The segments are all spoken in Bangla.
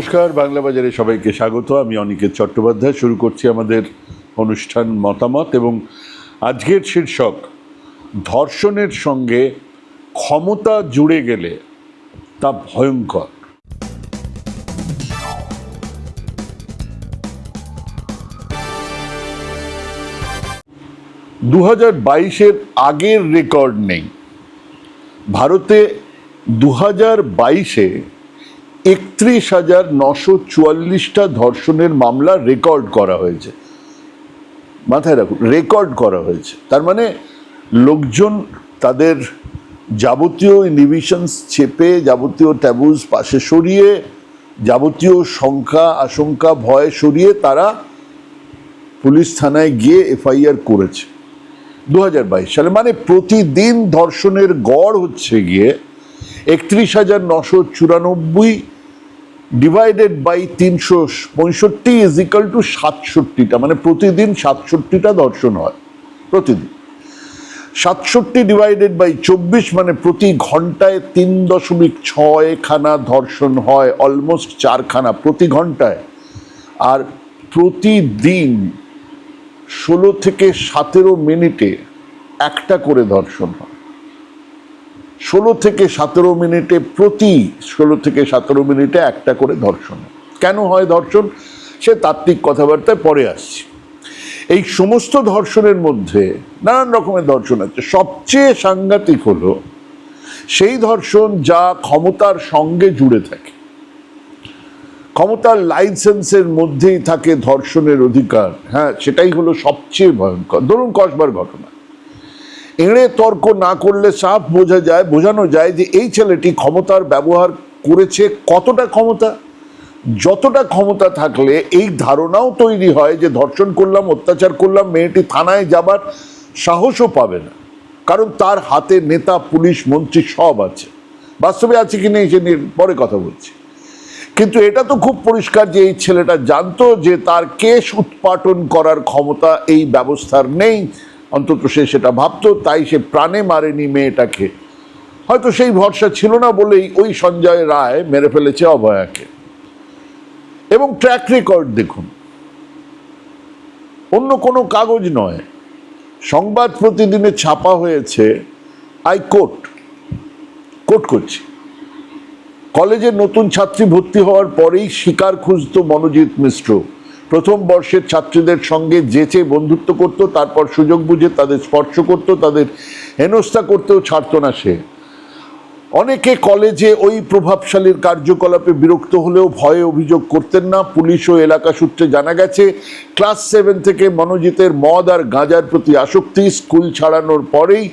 নমস্কার, বাংলা বাজারে সবাইকে স্বাগত। আমি অনিকেত চট্টোপাধ্যায়। শুরু করছি আমাদের অনুষ্ঠান মতামত এবং আজকের শীর্ষক, ধর্ষণের সঙ্গে ক্ষমতা জুড়ে গেলে তা ভয়ঙ্কর। দু হাজার বাইশের আগের রেকর্ড নেই। ভারতে দু হাজার বাইশে একত্রিশ হাজার নশো চুয়াল্লিশটা ধর্ষণের মামলা রেকর্ড করা হয়েছে। মাথায় রাখুন, রেকর্ড করা হয়েছে। তার মানে লোকজন তাদের যাবতীয় ইনহিবিশনস চেপে যাবতীয় ট্যাবুজ পাশে সরিয়ে, যাবতীয় শঙ্কা, আশঙ্কা, ভয় সরিয়ে তারা পুলিশ থানায় গিয়ে এফআইআর করেছে। দু হাজার বাইশ সালে মানে প্রতিদিন ধর্ষণের গড় হচ্ছে গিয়ে একত্রিশ হাজার নশো চুরানব্বই ডিভাইডেড বাই তিনশো পঁয়ষট্টি ইজ ইকাল টু সাতষট্টিটা মানে প্রতিদিন সাতষট্টিটা ধর্ষণ হয়, প্রতিদিন। সাতষট্টি ডিভাইডেড বাই চব্বিশ মানে প্রতি ঘন্টায় তিন দশমিক ছয় খানা ধর্ষণ হয় অলমোস্ট চারখানা প্রতি ঘন্টায়। আর প্রতিদিন ষোলো থেকে সতেরো মিনিটে একটা করে ধর্ষণ হয়। ষোলো থেকে সতেরো মিনিটে প্রতি ষোলো থেকে সতেরো মিনিটে একটা করে ধর্ষণ। কেন হয় ধর্ষণ? সে তাত্ত্বিক কথাবার্তায় পরে আসছি। এই সমস্ত ধর্ষণের মধ্যে নানান রকমের ধর্ষণ আছে। সবচেয়ে সাংঘাতিক হলো, সেই ধর্ষণ যা ক্ষমতার সঙ্গে জুড়ে থাকে। ক্ষমতার লাইসেন্সের মধ্যেই থাকে ধর্ষণের অধিকার। হ্যাঁ সেটাই হলো সবচেয়ে ভয়ঙ্কর। ধরুন কসবার ঘটনা। এড়ে তর্ক না করলে সাফ বোঝা যায়, বোঝানো যায় যে এই ছেলেটি ক্ষমতার ব্যবহার করেছে কতটা ক্ষমতা? যতটা ক্ষমতা থাকলে এই ধারণাও তৈরি হয় যে ধর্ষণ করলাম, অত্যাচার করলাম, মেয়েটি থানায় যাবার সাহসও পাবে না। কারণ তার হাতে নেতা, পুলিশ, মন্ত্রী সব আছে। বাস্তবে আছে কি নেই সে পরে কথা বলছি। কিন্তু এটা তো খুব পরিষ্কার যে এই ছেলেটা জানতো যে তার কেশ উৎপাটন করার ক্ষমতা, এই ব্যবস্থার নেই। অন্তত সে সেটা ভাবতো, তাই সে প্রাণে মারেনি মেয়েটাকে। হয়তো সেই ভরসা ছিল না বলেই ওই সঞ্জয় রায় মেরে ফেলেছে অভয়াকে। এবং ট্র্যাক রেকর্ড দেখুন। অন্য কোনো কাগজ নয়। সংবাদ প্রতিদিনে ছাপা হয়েছে, আই কোর্ট কোর্ট করছি। কলেজে নতুন ছাত্রী ভর্তি হওয়ার পরেই শিকার খুঁজত মনোজিৎ মিশ্র। প্রথম বর্ষের ছাত্রীদের সঙ্গে যেচে বন্ধুত্ব করত, তারপর সুযোগ বুঝে তাদের স্পর্শ করত, তাদের হেনস্থা করতেও ছাড়তো না সে। অনেকে কলেজে ওই প্রভাবশালীর কার্যকলাপে বিরক্ত হলেও ভয়ে অভিযোগ করতেন না। পুলিশ ও এলাকা সূত্রে জানা গেছে, ক্লাস সেভেন থেকে মনোজিতের মদ আর গাঁজার প্রতি আসক্তি স্কুল ছাড়ানোর পরেই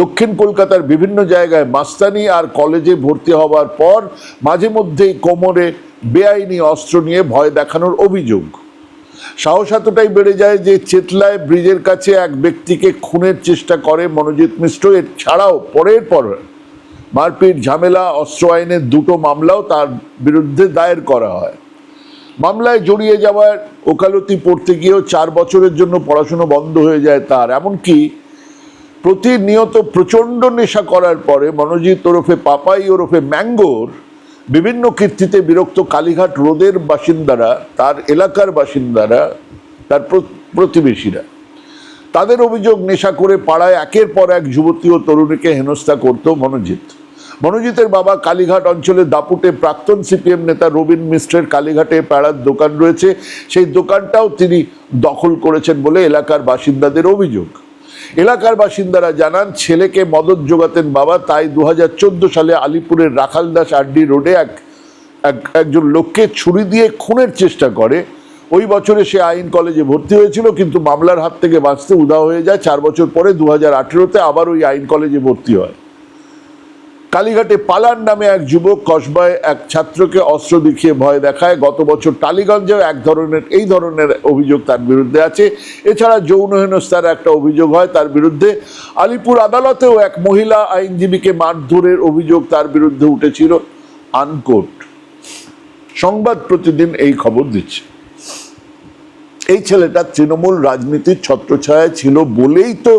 দক্ষিণ কলকাতার বিভিন্ন জায়গায় মাস্তানি আর কলেজে ভর্তি হওয়ার পর মাঝে মধ্যেই কোমরে বেআইনি অস্ত্র নিয়ে ভয় দেখানোর অভিযোগ। সাহস এতটাই বেড়ে যায় যে চেতলায় ব্রিজের কাছে এক ব্যক্তিকে খুনের চেষ্টা করে মনোজিৎ মিশ্র। এর ছাড়াও পরের পর মারপিট, ঝামেলা, অস্ত্র আইনের দুটো মামলাও তার বিরুদ্ধে দায়ের করা হয়। মামলায় জড়িয়ে যাওয়ার ওকালতি পড়তে গিয়েও চার বছরের জন্য পড়াশুনো বন্ধ হয়ে যায় তার। এমনকি প্রতিনিয়ত প্রচণ্ড নেশা করার পরে মনোজিৎ ওরফে পাপাই ওরফে ম্যাঙ্গোর বিভিন্ন কীর্তিতে বিরক্ত কালীঘাট রোদের বাসিন্দারা, তার এলাকার বাসিন্দারা, তার প্রতিবেশীরা। তাদের অভিযোগ, নেশা করে পাড়ায় একের পর এক যুবতী ও তরুণীকে হেনস্থা করত মনোজিৎ। মনোজিতের বাবা কালীঘাট অঞ্চলে দাপুটে প্রাক্তন সিপিএম নেতা রবীন মিশ্রের কালীঘাটে পাড়ার দোকান রয়েছে। সেই দোকানটাও তিনি দখল করেছেন বলে এলাকার বাসিন্দাদের অভিযোগ। এলাকার বাসিন্দারা জানান, ছেলেকে মদত যোগাতেন বাবা, তাই দু সালে আলিপুরের রাখালদাস আড্ডি রোডে এক, এক- একজন লোককে ছুরি দিয়ে খুনের চেষ্টা করে। ওই বছরে সে আইন কলেজে ভর্তি হয়েছিল, কিন্তু মামলার হাত থেকে বাঁচতে উদা হয়ে যায়। চার বছর পরে দু হাজার আবার ওই আইন কলেজে ভর্তি হয়। কালীঘাটে পালার নামে এক যুবক কসবায় এক ছাত্রকে অস্ত্র দেখিয়ে ভয় দেখায়। গত বছর টালিগঞ্জেও এক ধরনের এই ধরনের অভিযোগ তার বিরুদ্ধে আছে। এছাড়া যৌন হেনস্থার একটা অভিযোগ হয় তার বিরুদ্ধে। আলিপুর আদালতেও এক মহিলা আইনজীবীকে মারধরের অভিযোগ তার বিরুদ্ধে উঠেছিল। আনকোট। সংবাদ প্রতিদিন এই খবর দিচ্ছে। এই ছেলেটা তৃণমূল রাজনীতির ছত্রছায়া ছিল বলেই তো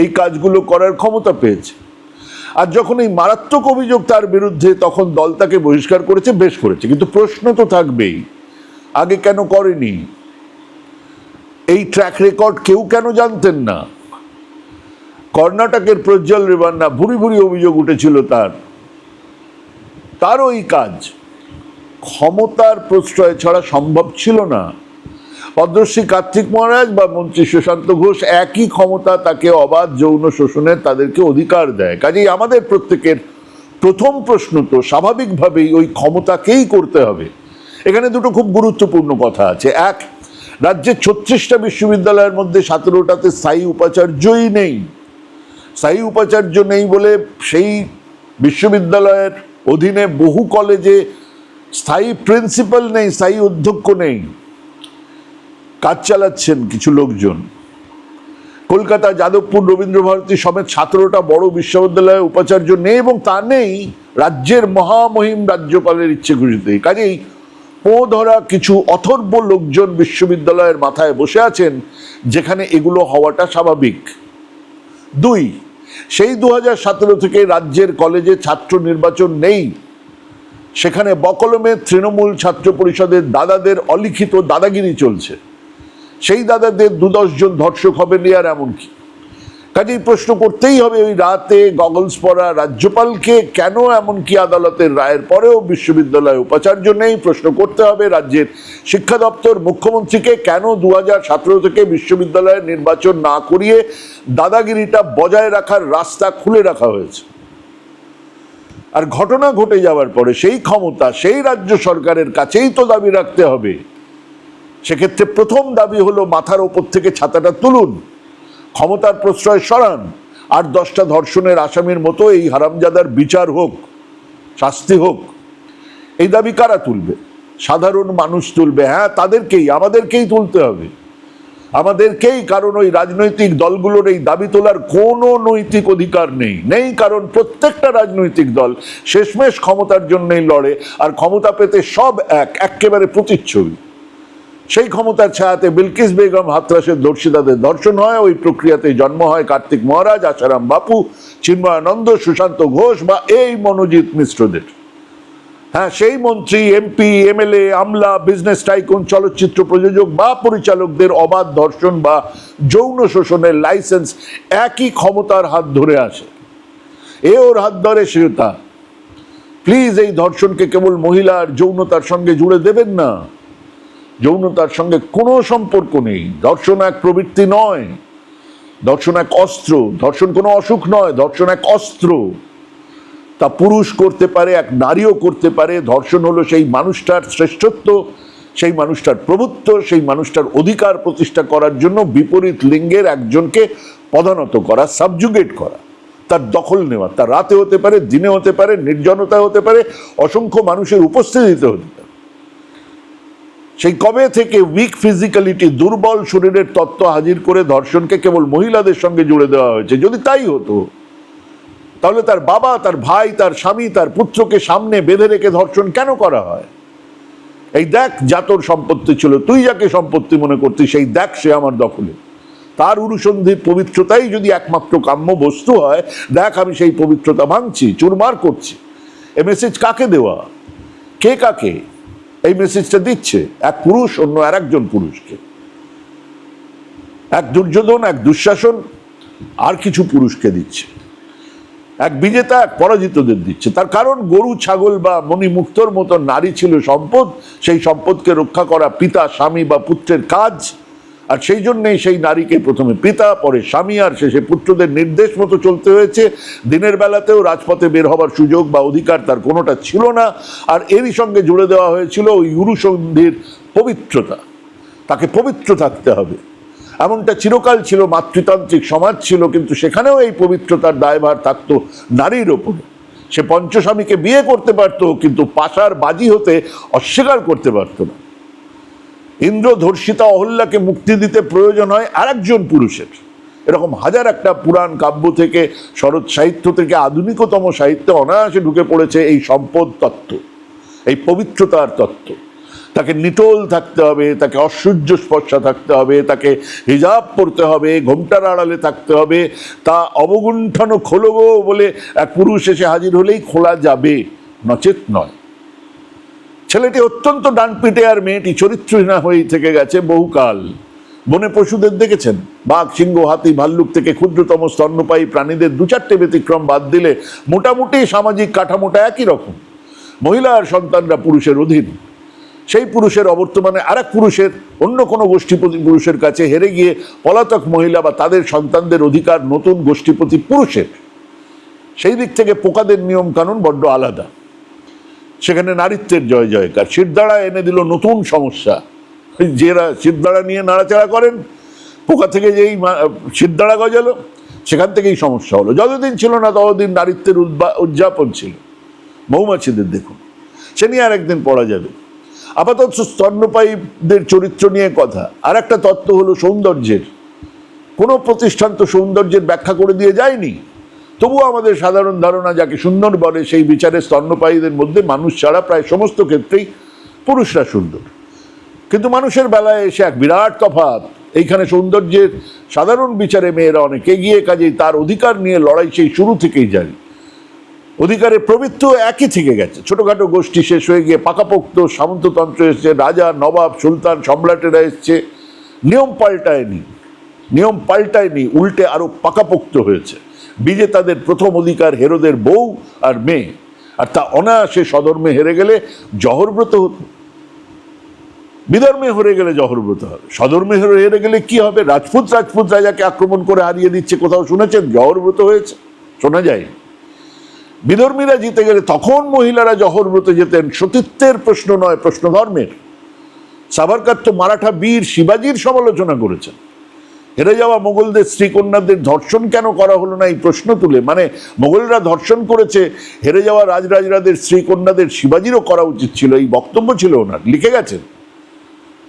এই কাজগুলো করার ক্ষমতা পেয়েছে। আর যখন এই মারাত্মক অভিযোগ তার বিরুদ্ধে, তখন দল তাকে বহিষ্কার করেছে, বেশ করেছে। কিন্তু প্রশ্ন তো থাকবেই, আগে কেন করেনি? এই ট্র্যাক রেকর্ড কেউ কেন জানতেন না? কর্ণাটকের প্রজ্জ্বল রেবান্না ভুরি ভুরি অভিযোগ উঠেছিল তার। তার ওই কাজ। ক্ষমতার প্রশ্রয় ছাড়া সম্ভব ছিল না। পদ্মশ্রী কার্তিক মহারাজ বা মন্ত্রী সুশান্ত ঘোষ একই ক্ষমতা তাকে অবাধ যৌন শোষণের তাদেরকে অধিকার দেয়। কাজেই আমাদের প্রত্যেকের প্রথম প্রশ্ন তো স্বাভাবিকভাবেই ওই ক্ষমতাকেই করতে হবে। এখানে দুটো খুব গুরুত্বপূর্ণ কথা আছে। এক রাজ্যের ছত্রিশটা বিশ্ববিদ্যালয়ের মধ্যে সতেরোটাতে স্থায়ী উপাচার্যই নেই। স্থায়ী উপাচার্য নেই বলে সেই বিশ্ববিদ্যালয়ের অধীনে বহু কলেজে স্থায়ী প্রিন্সিপাল নেই, স্থায়ী অধ্যক্ষ নেই। কাজ চালাচ্ছেন কিছু লোকজন। কলকাতা, যাদবপুর, রবীন্দ্রভারতী সমেত সতেরোটা বড় বিশ্ববিদ্যালয়ে উপাচার্য নেই এবং তা নেই রাজ্যের মহামহিম রাজ্যপালের ইচ্ছে খুশিতেই কাজেই পো ধরা কিছু অথর্ব লোকজন বিশ্ববিদ্যালয়ের মাথায় বসে আছেন, যেখানে এগুলো হওয়াটা স্বাভাবিক। দুই, সেই দু হাজার সতেরো থেকে রাজ্যের কলেজে ছাত্র নির্বাচন নেই। সেখানে বকলমে তৃণমূল ছাত্র পরিষদের দাদাদের অলিখিত দাদাগিরি চলছে। সেই দাদাদের দু জন ধর্ষক হবেন আর এমন কি? কাজেই প্রশ্ন করতেই হবে ওই রাতে গগলস পরা রাজ্যপালকে কেন এমনকি আদালতের রায়ের পরেও বিশ্ববিদ্যালয়ে উপাচার্য নেই? প্রশ্ন করতে হবে রাজ্যের শিক্ষা দপ্তর মুখ্যমন্ত্রীকে কেন দু হাজার সতেরো থেকে বিশ্ববিদ্যালয়ের নির্বাচন না করিয়ে দাদাগিরিটা বজায় রাখার রাস্তা খুলে রাখা হয়েছে? আর ঘটনা ঘটে যাওয়ার পরে সেই ক্ষমতা সেই রাজ্য সরকারের কাছেই তো দাবি রাখতে হবে। সেক্ষেত্রে প্রথম দাবি হলো মাথার ওপর থেকে ছাতাটা তুলুন, ক্ষমতার প্রশ্রয় সরান, আর দশটা ধর্ষণের আসামির মতো এই হারামজাদার বিচার হোক, শাস্তি হোক। এই দাবি কারা তুলবে? সাধারণ মানুষ তুলবে। হ্যাঁ তাদেরকেই, আমাদেরকেই তুলতে হবে। আমাদেরকেই, কারণ ওই রাজনৈতিক দলগুলোর এই দাবি তোলার কোনো নৈতিক অধিকার নেই। নেই কারণ প্রত্যেকটা রাজনৈতিক দল শেষমেশ ক্ষমতার জন্যই লড়ে, আর ক্ষমতা পেতে সব এক, একেবারে প্রতিচ্ছবি। সেই ক্ষমতার ছায়াতে বিলকিস বেগম হাতরাসের দর্শিতাদের দর্শন হয়। ওই প্রক্রিয়াতে জন্ম হয় কার্তিক মহারাজ, আশারাম বাপু, চিন্ময়ানন্দ, সুশান্ত ঘোষ বা এই মনোজিৎ মিশ্রদের। হ্যাঁ সেই মন্ত্রী, এমপি, এমএলএ, আমলা, বিজনেস টাইকুন, চলচ্চিত্র প্রযোজক বা পরিচালকদের অবাধ ধর্ষণ বা যৌন শোষণের লাইসেন্স একই ক্ষমতার হাত ধরে আসে। এ ওর হাত ধরে সেটা প্লিজ এই ধর্ষণকে কেবল মহিলার যৌনতার সঙ্গে জুড়ে দেবেন না। যৌনতার সঙ্গে কোনো সম্পর্ক নেই। ধর্ষণ এক প্রবৃত্তি নয়। ধর্ষণ এক অস্ত্র। ধর্ষণ কোনো অসুখ নয়। ধর্ষণ এক অস্ত্র। তা পুরুষ করতে পারে, এক নারীও করতে পারে। ধর্ষণ হলো সেই মানুষটার শ্রেষ্ঠত্ব, সেই মানুষটার প্রভুত্ব, সেই মানুষটার অধিকার প্রতিষ্ঠা করার জন্য বিপরীত লিঙ্গের একজনকে পদানত করা সাবজুগেট করা। তার দখল নেওয়া। তার রাতে হতে পারে, দিনে হতে পারে নির্জনতা হতে পারে, অসংখ্য মানুষের উপস্থিতিতে হতে পারে। সেই কবে থেকে উইক ফিজিক্যালিটি দুর্বল শরীরের তত্ত্ব হাজির করে ধর্ষণকে কেবল মহিলাদের সঙ্গে জুড়ে দেওয়া হয়েছে? যদি তাই হতো, তাহলে তার বাবা, তার ভাই, তার স্বামী, তার পুত্রকে সামনে বেঁধে রেখে ধর্ষণ কেন করা হয়? এই দেখ, যা তোর সম্পত্তি ছিল, তুই যাকে সম্পত্তি মনে করতি সেই দেখ সে আমার দখলে। তার উরুসন্ধির পবিত্রতাই যদি একমাত্র কাম্য বস্তু হয়, দেখ আমি সেই পবিত্রতা ভাঙছি, চুরমার করছি। এ মেসেজ কাকে দেওয়া? কে কাকে? এই মেসেজটা দিচ্ছে। এক পুরুষ অন্য আর একজন পুরুষকে। এক দুর্যোধন, এক দুঃশাসন, আর কিছু পুরুষকে দিচ্ছে। এক বিজেতা, এক পরাজিতদের দিচ্ছে। তার কারণ গরু, ছাগল বা মণিমুক্তর মতো নারী ছিল সম্পদ। সেই সম্পদকে রক্ষা করা পিতা, স্বামী বা পুত্রের কাজ। আর সেই জন্যেই সেই নারীকে প্রথমে পিতা, পরে স্বামী, আর শেষে পুত্রদের নির্দেশ মতো চলতে হয়েছে। দিনের বেলাতেও রাজপথে বের হবার সুযোগ বা অধিকার তার কোনোটা ছিল না। আর এরই সঙ্গে জুড়ে দেওয়া হয়েছিল ওই উরুসন্ধির পবিত্রতা। তাকে পবিত্র থাকতে হবে। এমনটা চিরকাল ছিল, মাতৃতান্ত্রিক সমাজ ছিল, কিন্তু সেখানেও এই পবিত্রতার দায়ভার থাকতো নারীর ওপরে। সে পঞ্চস্বামীকে বিয়ে করতে পারতো, কিন্তু পাশার বাজি হতে অস্বীকার করতে পারতো না। ইন্দ্র ধর্ষিতা অহল্যাকে মুক্তি দিতে প্রয়োজন হয় আরেকজন পুরুষের। এরকম হাজার একটা পুরাণ কাব্য থেকে, শরৎ সাহিত্য থেকে আধুনিকতম সাহিত্যে অনায়াসে ঢুকে পড়েছে এই সম্পদ তত্ত্ব, এই পবিত্রতার তত্ত্ব। তাকে নিটোল থাকতে হবে, তাকে অসূর্য স্পর্শা থাকতে হবে, তাকে হিজাব পরতে হবে, ঘোমটার আড়ালে থাকতে হবে, তা অবগুণ্ঠন খোলো গো বলে এক পুরুষ এসে হাজির হলেই খোলা যাবে, নচেত নয়। ছেলেটি অত্যন্ত ডানপিটে আর মেয়েটি চরিত্রহীনা হয়েই থেকে গেছে বহুকাল। বনে পশুদের দেখেছেন? বাঘ, সিংহ, হাতি, ভাল্লুক থেকে ক্ষুদ্রতম স্তন্যপায়ী প্রাণীদের দু চারটে ব্যতিক্রম বাদ দিলে মোটামুটি সামাজিক কাঠামোটা একই রকম। মহিলা আর সন্তানরা পুরুষের অধীন। সেই পুরুষের অবর্তমানে আর পুরুষের, অন্য কোনো গোষ্ঠীপতি পুরুষের কাছে হেরে গিয়ে পলাতক মহিলা বা তাদের সন্তানদের অধিকার নতুন গোষ্ঠীপতি পুরুষের। সেই দিক থেকে পোকাদের নিয়ম কানুন বড্ড আলাদা। সেখানে নারীত্বের জয় জয়কার। শিরদাঁড়া এনে দিল নতুন সমস্যা। যেরা শিরদাঁড়া নিয়ে নাড়াচাড়া করেন, পোকা থেকে যেই শিরদাঁড়া গজালো, সেখান থেকেই সমস্যা হলো। যতদিন ছিল না ততদিন নারীত্বের উদযাপন ছিল। মৌমাছিদের দেখুন, সে নিয়ে আর একদিন পড়া যাবে। আপাতত স্তন্যপায়ীদের চরিত্র নিয়ে কথা। আর একটা তত্ত্ব হলো সৌন্দর্যের। কোনো প্রতিষ্ঠান তো সৌন্দর্যের ব্যাখ্যা করে দিয়ে যায়নি। তবুও আমাদের সাধারণ ধারণা যাকে সুন্দর বলে, সেই বিচারে স্তন্যপায়ীদের মধ্যে মানুষ ছাড়া প্রায় সমস্ত ক্ষেত্রেই পুরুষরা সুন্দর। কিন্তু মানুষের বেলায় এসে এক বিরাট তফাৎ। এইখানে সৌন্দর্যের সাধারণ বিচারে মেয়েরা অনেক এগিয়ে, কাজেই তার অধিকার নিয়ে লড়াই সেই শুরু থেকেই জানি অধিকারের প্রবৃত্ত একই থেকে গেছে। ছোটোখাটো গোষ্ঠী শেষ হয়ে গিয়ে পাকাপোক্ত সামন্ততন্ত্র এসছে, রাজা, নবাব, সুলতান, সম্রাটেরা এসছে। নিয়ম পাল্টায়নি নিয়ম পাল্টায়নি, উল্টে আরও পাকাপোক্ত হয়েছে। বিজেতাদের প্রথম অধিকার হেরোদের বউ আর মেয়ে। আর তা অনায়াসে সধর্মে হেরে গেলে জহরব্রত হতো। বিধর্মে হেরে গেলে জহরব্রত হবে। হেরে হেরে গেলে কি হবে? রাজপুত রাজপুত রাজাকে আক্রমণ করে হারিয়ে দিচ্ছে কোথাও শুনেছেন? জহরব্রত হয়েছে। শোনা যায়। বিধর্মীরা জিতে গেলে তখন মহিলারা জহরব্রত যেতেন সতীত্বের প্রশ্ন নয়, প্রশ্ন ধর্মের। সাভারকার তো মারাঠা বীর শিবাজির সমালোচনা করেছেন। হেরে যাওয়া মোগলদের স্ত্রীকন্যাদের ধর্ষণ কেন করা হলো না এই প্রশ্ন তুলে? মানে মোগলরা ধর্ষণ করেছে, হেরে যাওয়া রাজরাজরাদের স্ত্রীকন্যাদের শিবাজিরও করা উচিত ছিল, এই বক্তব্য ছিল ওনার, লিখে গেছেন।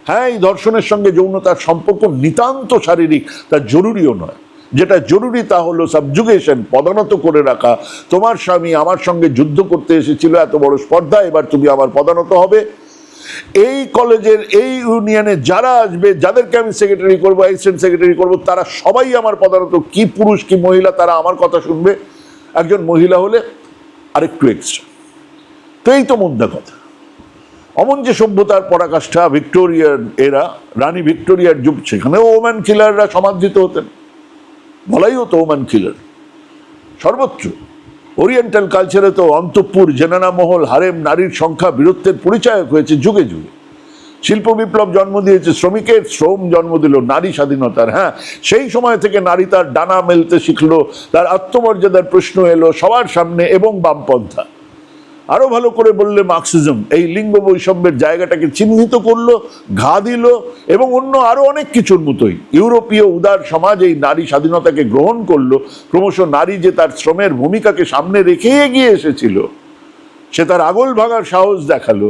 হ্যাঁ এই ধর্ষণের সঙ্গে যৌনতার সম্পর্ক নিতান্ত শারীরিক, তা জরুরিও নয়। যেটা জরুরি তা হলো সাবজুগেশন, পদানত করে রাখা। তোমার স্বামী আমার সঙ্গে যুদ্ধ করতে এসেছিল, এত বড় স্পর্ধা, এবার তুমি আমার পদানত হবে। এই কলেজের, এই ইউনিয়নে যারা আসবে, যাদেরকে আমি সেক্রেটারি করব অ্যাসিস্ট্যান্ট সেক্রেটারি করব, তারা সবাই আমার পদানত কি পুরুষ, কি মহিলা, তারা আমার কথা শুনবে। একজন মহিলা হলে আরেকটু এক্সট্রা তো এই তো মুদ্রা কথা। অমন যে সভ্যতার পরাকাষ্ঠা ভিক্টোরিয়ার এরা, রানী ভিক্টোরিয়ার যুগ, সেখানেও ওম্যান কিলাররা সমাদৃত হতেন। বলাই হতো ওম্যান কিলার সর্বত্র। ওরিয়েন্টাল কালচারে তো অন্তঃপুর, জেনানা মহল, হারেম নারীর সংখ্যা, বীরত্বের পরিচায়ক হয়েছে যুগে যুগে। শিল্প বিপ্লব জন্ম দিয়েছে শ্রমিকের, শ্রম জন্ম দিল নারী স্বাধীনতার হ্যাঁ? সেই সময় থেকে নারী তার ডানা মেলতে শিখলো, তার আত্মমর্যাদার প্রশ্ন এলো সবার সামনে এবং বামপন্থা। আরও ভালো করে বললে মার্কসিজম। এই লিঙ্গ বৈষম্যের জায়গাটাকে চিহ্নিত করল, ঘা দিল এবং অন্য আরও অনেক কিছুর মতোই। ইউরোপীয় উদার সমাজ এই নারী স্বাধীনতাকে গ্রহণ করল, ক্রমশ নারী যে তার শ্রমের ভূমিকাকে সামনে রেখে এগিয়ে এসেছিল, সে তার আগল ভাঙার সাহস দেখাল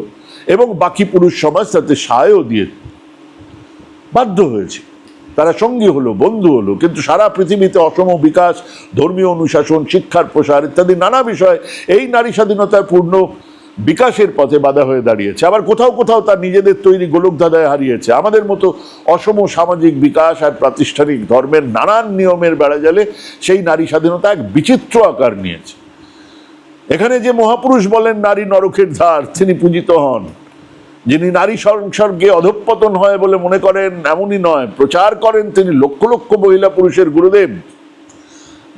এবং বাকি পুরুষ সমাজ তাতে সায়ও দিয়ে বাধ্য হয়েছে। তারা সঙ্গী হলো, বন্ধু হলো, কিন্তু সারা পৃথিবীতে অসম বিকাশ, ধর্মীয় অনুশাসন, শিক্ষার প্রসার ইত্যাদি নানা বিষয় এই নারী স্বাধীনতার পূর্ণ বিকাশের পথে বাধা হয়ে দাঁড়িয়েছে। আবার কোথাও কোথাও তার নিজেদের তৈরি গোলকধাঁধায় হারিয়েছে। আমাদের মতো অসম সামাজিক বিকাশ আর প্রাতিষ্ঠানিক ধর্মের নানান নিয়মের বেড়াজালে সেই নারী স্বাধীনতা এক বিচিত্র আকার নিয়েছে। এখানে যে মহাপুরুষ বলেন, নারী নরকের ধার তিনি পূজিত হন। যিনি নারী সংসর্গে অধঃপতন হয় বলে মনে করেন, এমনই নয়। প্রচার করেন তিনি লক্ষ লক্ষ মহিলা পুরুষের গুরুদেব।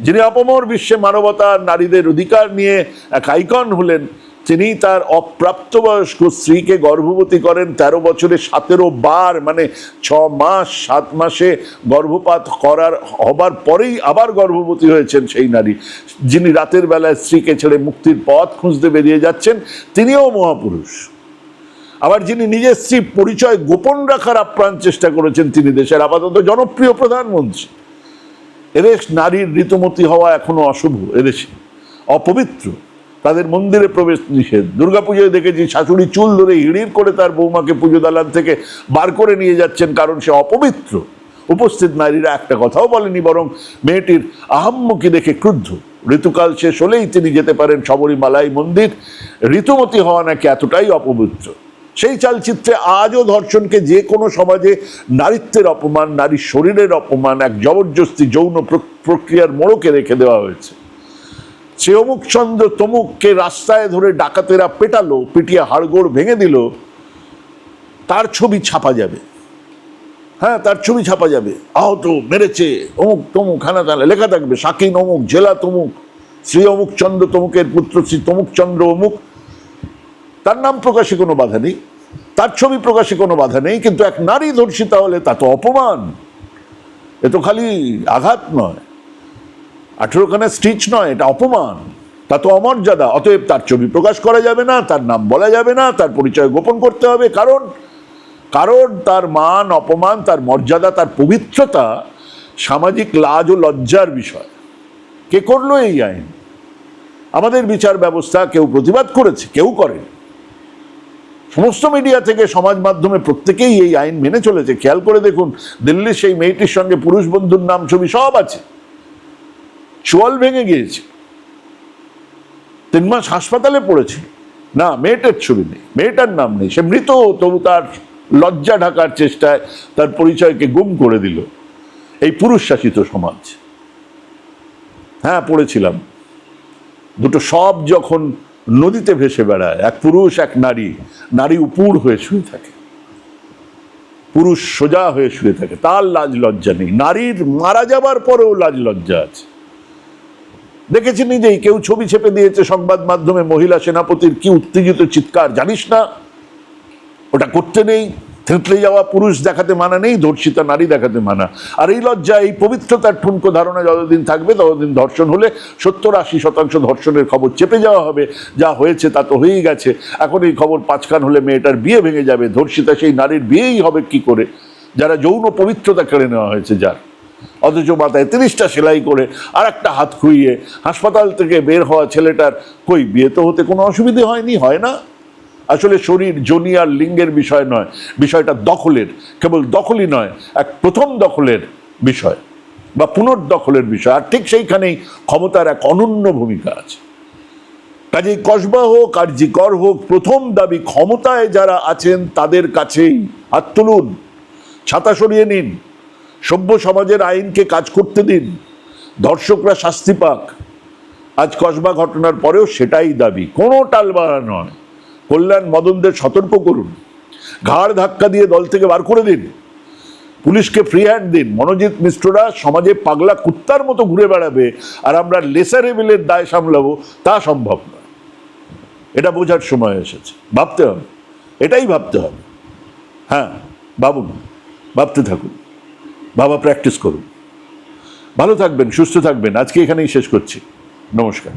যিনি অপমর বিশ্বে মানবতা, নারীদের অধিকার নিয়ে এক আইকন হলেন, তিনি তার অপ্রাপ্তবয়স্ক স্ত্রীকে গর্ভবতী করেন তেরো বছরে সতেরো বার মানে ছ মাস, সাত মাসে গর্ভপাত করার, হবার পরেই আবার গর্ভবতী হয়েছেন সেই নারী। যিনি রাতের বেলায় স্ত্রীকে ছেড়ে মুক্তির পথ খুঁজতে বেরিয়ে যাচ্ছেন, তিনিও মহাপুরুষ। আবার যিনি নিজের স্ত্রী পরিচয় গোপন রাখার আপ্রাণ চেষ্টা করেছেন, তিনি দেশের আপাতত জনপ্রিয় প্রধানমন্ত্রী। এদেশ নারীর ঋতুমতী হওয়া এখনও অশুভ এদেশে। অপবিত্র। তাদের মন্দিরে প্রবেশ নিষেধ। দুর্গাপুজোয় দেখেছি শাশুড়ি চুল ধরে হিড়ির করে তার বৌমাকে পুজো দালান থেকে বার করে নিয়ে যাচ্ছেন কারণ সে অপবিত্র। উপস্থিত নারীরা একটা কথাও বলেনি, বরং মেয়েটির আহাম্মকি দেখে ক্রুদ্ধ। ঋতুকাল শেষ হলেই তিনি যেতে পারেন শবরীমালাই মন্দির। ঋতুমতি হওয়া নাকি এতটাই অপবিত্র। সেই চালচিত্রে আজও ধর্ষণকে যে কোনো সমাজে নারীত্বের অপমান নারীর শরীরের অপমান, এক জবরদস্তি যৌন প্র- প্রক্রিয়ার মোড়কে রেখে দেওয়া হয়েছে। সে অমুক চন্দ্র তমুককে রাস্তায় ধরে ডাকাতেরা পেটালো, পিটিয়ে হাড়গোড় ভেঙে দিল, তার ছবি ছাপা যাবে। হ্যাঁ তার ছবি ছাপা যাবে। আহত, মেরেছে, অমুক তমুক, হানা তাহলে লেখা থাকবে সাকিন অমুক, জেলা তমুক, শ্রী অমুক চন্দ্র তমুকের পুত্র, শ্রী তমুক চন্দ্র অমুক। তার নাম প্রকাশে কোনো বাধা নেই। তার ছবি প্রকাশে কোনো বাধা নেই, কিন্তু এক নারী ধর্ষিতা হলে তা তো অপমান। এ তো খালি আঘাত নয়। আঠেরোখানা স্টিচ নয়, এটা অপমান। তা তো অমর্যাদা, অতএব তার ছবি প্রকাশ করা যাবে না, তার নাম বলা যাবে না, তার পরিচয় গোপন করতে হবে। কারণ কারণ তার মান অপমান, তার মর্যাদা, তার পবিত্রতা সামাজিক লাজ ও লজ্জার বিষয়। কে করল এই আইন? আমাদের বিচার ব্যবস্থা কেউ প্রতিবাদ করেছে, কেউ করে সমস্ত মিডিয়া থেকে সমাজ মাধ্যমে প্রত্যেকেই এই আইন মেনে চলেছে। খেয়াল করে দেখুন, দিল্লির সেই মেয়েটির সঙ্গে পুরুষ বন্ধুর নাম ছবি সব আছে। চোয়াল ভেঙে গিয়েছে। তিন মাস হাসপাতালে পড়েছে। না, মেয়েটার ছবি নেই, মেয়েটার নাম নেই। সে মৃত, তবু তার লজ্জা ঢাকার চেষ্টায় তার পরিচয়কে গুম করে দিল। এই পুরুষ শাসিত সমাজ। হ্যাঁ পড়েছিলাম। দুটো সব যখন নদীতে ভেসে বেড়ায়। এক পুরুষ, এক নারী। নারী উপুর হয়ে শুয়ে থাকে। পুরুষ সোজা হয়ে শুয়ে থাকে। তার লাজ লজ্জা নেই। নারীর মারা যাবার পরেও লাজ লজ্জা আছে। দেখেছি নিজেই কেউ ছবি ছেপে দিয়েছে সংবাদ মাধ্যমে? মহিলা সেনাপতির কি উত্তেজিত চিৎকার? জানিস না? ওটা করতে নেই। থেতলে যাওয়া পুরুষ দেখাতে মানা নেই, ধর্ষিতা নারী দেখাতে মানা। আর এই লজ্জা, এই পবিত্রতার ঠুনকো ধারণা যতদিন থাকবে, ততদিন ধর্ষণ হলে সত্তর আশি শতাংশ ধর্ষণের খবর চেপে যাওয়া হবে। যা হয়েছে তা তো হয়েই গেছে। এখন এই খবর পাঁচখান হলে মেয়েটার বিয়ে ভেঙে যাবে। ধর্ষিতা সেই নারীর বিয়েই হবে কি করে? যারা যৌন পবিত্রতা কেড়ে নেওয়া হয়েছে, যার। অথচ মাথায় তিরিশটা সেলাই করে আর একটা হাত খুইয়ে হাসপাতাল থেকে বের হওয়া ছেলেটার, কই, বিয়ে তো হতে কোনো অসুবিধে হয়নি? হয় না? আসলে শরীর, জনি আর লিঙ্গের বিষয় নয়, বিষয়টা দখলের, কেবল দখলই নয়, এক প্রথম দখলের বিষয় বা পুনর্দখলের বিষয়, আর ঠিক সেইখানেই ক্ষমতার এক অনন্য ভূমিকা আছে। কাজেই কসবা হোক আর জিকর হোক, প্রথম দাবি ক্ষমতায় যারা আছেন তাদের কাছেই হাত তুলুন, ছাতা সরিয়ে নিন, সভ্য সমাজের আইনকে কাজ করতে দিন, ধর্ষকরা শাস্তি পাক। আজ কসবা ঘটনার পরেও সেটাই দাবি, কোনো টালবাড়া নয়। কল্যাণ মদনদের সতর্ক করুন। ঘাড় ধাক্কা দিয়ে দল থেকে বার করে দিন। পুলিশকে ফ্রি হ্যান্ড দিন। মনোজিৎ মিশ্ররা সমাজে পাগলা কুত্তার মতো ঘুরে বেড়াবে আর আমরা লেসার এবিলের দায় সামলাবো, তা সম্ভব নয় এটা বোঝার সময় এসেছে। ভাবতে হবে। এটাই ভাবতে হবে। হ্যাঁ ভাবুন। ভাবতে থাকুন। বাবা প্র্যাকটিস করুন। ভালো থাকবেন, সুস্থ থাকবেন। আজকে এখানেই শেষ করছি। নমস্কার।